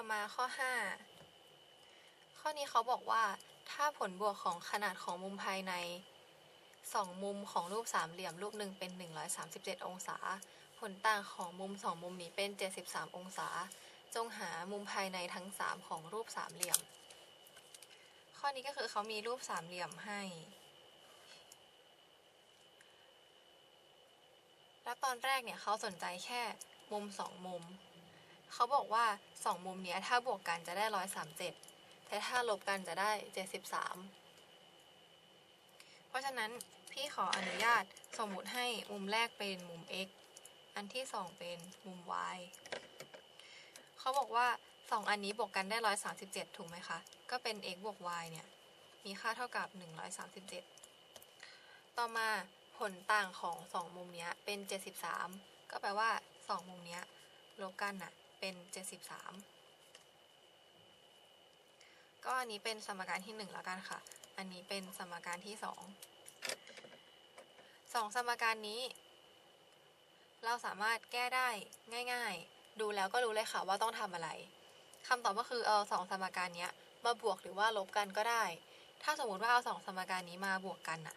อมาข้อ 5 ข้อนี้เขาบอกว่า ถ้าผลบวกของขนาดของมุมภายใน 2 มุมของรูปสามเหลี่ยมรูปหนึ่งเป็น 137 องศา ผลต่างของมุม 2 มุมนี้เป็น 73 องศา จงหามุมภายในทั้ง 3 ของรูปสามเหลี่ยม ข้อนี้ก็คือเขามีรูปสามเหลี่ยมให้ แล้วตอนแรกเนี่ยเขาสนใจแค่มุม 2 มุม เขาบอกว่า 2 มุมเนี้ยถ้าบวกกันจะได้ 137 แต่ถ้าลบกันจะได้ 73 เพราะฉะนั้นพี่ขออนุญาตสมมุติให้มุมแรกเป็นมุม x อันที่ 2 เป็นมุม y เขาบอกว่า 2 อันนี้บวกกันได้ 137 ถูกไหมคะ ก็เป็น x บวก y เนี่ย มีค่าเท่ากับ 137 ต่อมาผลต่างของ 2 มุมเนี้ยเป็น 73 ก็แปลว่า 2 มุมเนี้ยลบกันน่ะ เป็น 73 ก็อันนี้เป็นสมการที่1แล้วกันค่ะ อันนี้เป็นสมการที่2สองสมการนี้ เราสามารถแก้ได้ง่าย ๆ ดูแล้วก็รู้เลยค่ะว่าต้องทำอะไรคำตอบก็คือเอาสองสมการนี้มาบวกหรือว่าลบกันก็ได้ ถ้าสมมติว่าเอาสองสมการนี้มาบวกกันน่ะ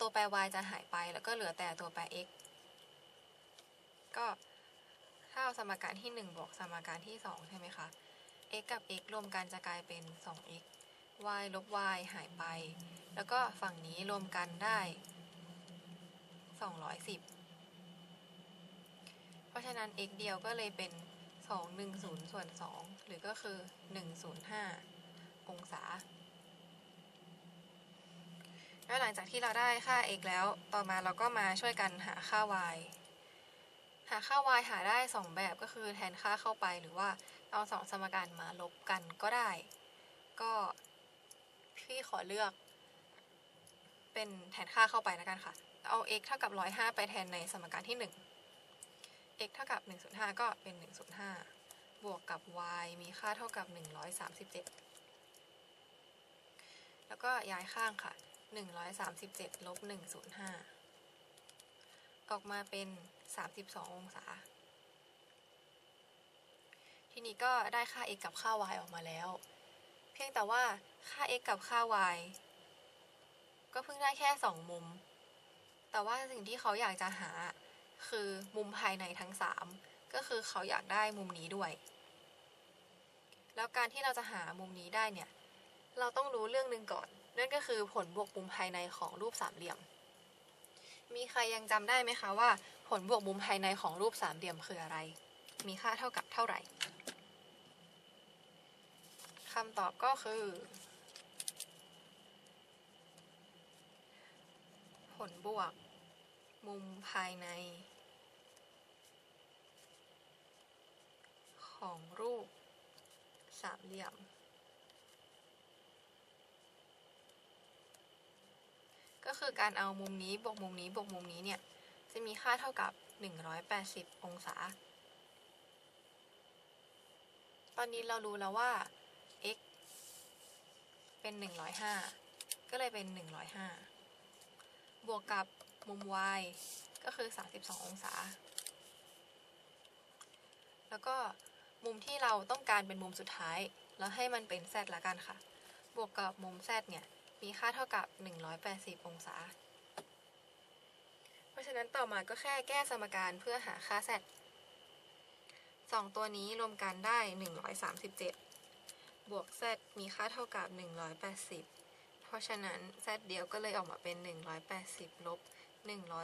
ตัวแปร y จะหายไปแล้วก็เหลือแต่ตัวแปร x ก็ ถ้าเอาสมการที่ 1 บวกสมการที่ 2 ใช่ไหมคะ x กับ x รวมกันจะกลายเป็น 2x y ลบ y หายไป แล้วก็ฝั่งนี้รวมกันได้ 210 เพราะฉะนั้น x เดียวก็เลยเป็น 210 ส่วน 2 หรือก็คือ 105 องศา แล้วหลังจากที่เราได้ค่า x แล้ว ต่อมาเราก็มาช่วยกันหาค่า y หาค่า y หาได้ 2 แบบก็คือแทนค่าเข้าไปหรือว่าเอาสองสมการมาลบกันก็ได้ ก็พี่ขอเลือก เป็นแทนค่าเข้าไปแล้วกันค่ะ เอา x เท่ากับ 105 ไปแทนในสมการที่ 1 x เท่ากับ 105 ก็เป็น 105 บวกกับ y มีค่าเท่ากับ 137 แล้วก็ย้ายข้างค่ะ 137ลบ105 ออกมาเป็น 32 องศา ทีนี้ก็ได้ค่า x กับค่า y ออกมาแล้ว เพียงแต่ว่าค่า x กับค่า y ก็เพิ่งได้แค่ 2 มุม แต่ว่าสิ่งที่เขาอยากจะหาคือมุมภายในทั้ง 3 ก็คือเขาอยากได้มุมนี้ด้วย แล้วการที่เราจะหามุมนี้ได้เนี่ย เราต้องรู้เรื่องหนึ่งก่อน นั่นก็คือผลบวกมุมภายในของรูปสามเหลี่ยม มีใครยังจำได้ไหมคะว่า ผลบวกมุมภายในของรูปสามเหลี่ยมคืออะไร มีค่าเท่ากับเท่าไหร่คำตอบก็คือ ผลบวก มุมภายใน ของรูปสามเหลี่ยม ก็คือการเอามุมนี้บวกมุมนี้บวกมุมนี้เนี่ยจะมีค่าเท่ากับ 180 องศา ตอนนี้เรารู้แล้วว่า x เป็น 105 ก็เลยเป็น 105 บวกกับมุม y ก็คือ 32 องศา แล้วก็มุมที่เราต้องการเป็นมุมสุดท้ายเราให้มันเป็น z ละกันค่ะ บวกกับมุม z เนี่ย มีค่าเท่ากับ 180 องศา เพราะฉะนั้นต่อมาก็แค่แก้สมการเพื่อหาค่า z สองตัวนี้รวมกันได้ 137 บวก z มีค่าเท่ากับ 180 เพราะฉะนั้น z เดียวก็เลยออกมาเป็น 180 ลบ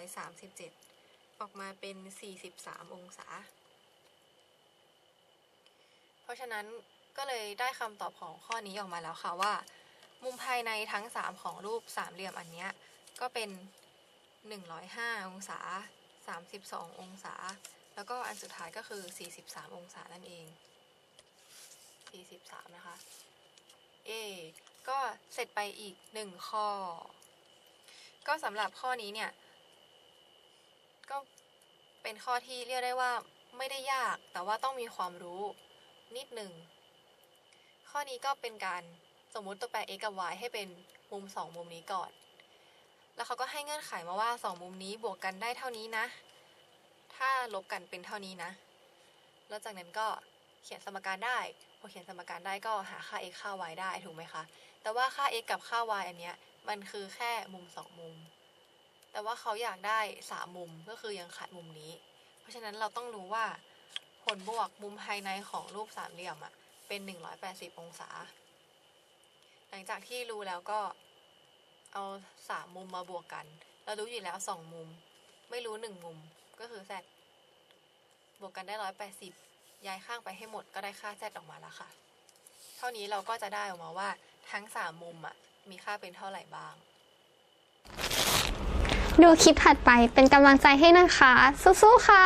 137 ออกมาเป็น 43 องศา เพราะฉะนั้นก็เลยได้คำตอบของข้อนี้ออกมาแล้วค่ะว่า มุมภายในทั้ง 3 ของรูปสามเหลี่ยมอันเนี้ยก็เป็น 105 องศา 32 องศา แล้วก็อันสุดท้ายก็คือ 43 องศานั่นเอง 43 นะคะ เอ ก็เสร็จไปอีก 1 ข้อ ก็สำหรับข้อนี้เนี่ย ก็เป็นข้อที่เรียกได้ว่าไม่ได้ยากแต่ว่าต้องมีความรู้นิดหนึ่ง ข้อนี้ก็เป็นการ สมมุติตัวแปร x กับ y ให้เป็นมุม 2 มุมนี้ก่อน แล้วเขาก็ให้เงื่อนไขมาว่า 2 มุมนี้บวกกันได้เท่านี้นะ ถ้าลบกันเป็นเท่านี้นะ แล้วจากนั้นก็เขียนสมการได้ พอเขียนสมการได้ก็หาค่า x ค่า y ได้ถูกไหมคะ แต่ว่าค่า x กับค่า y อันเนี้ยมันคือแค่มุมสองมุม แต่ว่าเขาอยากได้สามมุมก็คือยังขาดมุมนี้ เพราะฉะนั้นเราต้องรู้ว่าผลบวกมุมภายในของรูปสามเหลี่ยมอะเป็น 180 องศา หลังจากที่รู้แล้วก็เอาสามมุมมาบวกกัน เรารู้อยู่แล้วสองมุม ไม่รู้หนึ่งมุมก็คือ z บวกกันได้180ย้ายข้างไปให้หมดก็ได้ค่า z ออกมาแล้วค่ะ เท่านี้เราก็จะได้ออกมาว่าทั้งสามมุมอะมีค่าเป็นเท่าไหร่บ้าง ดูคลิปถัดไปเป็นกำลังใจให้นะคะ สู้ๆค่ะ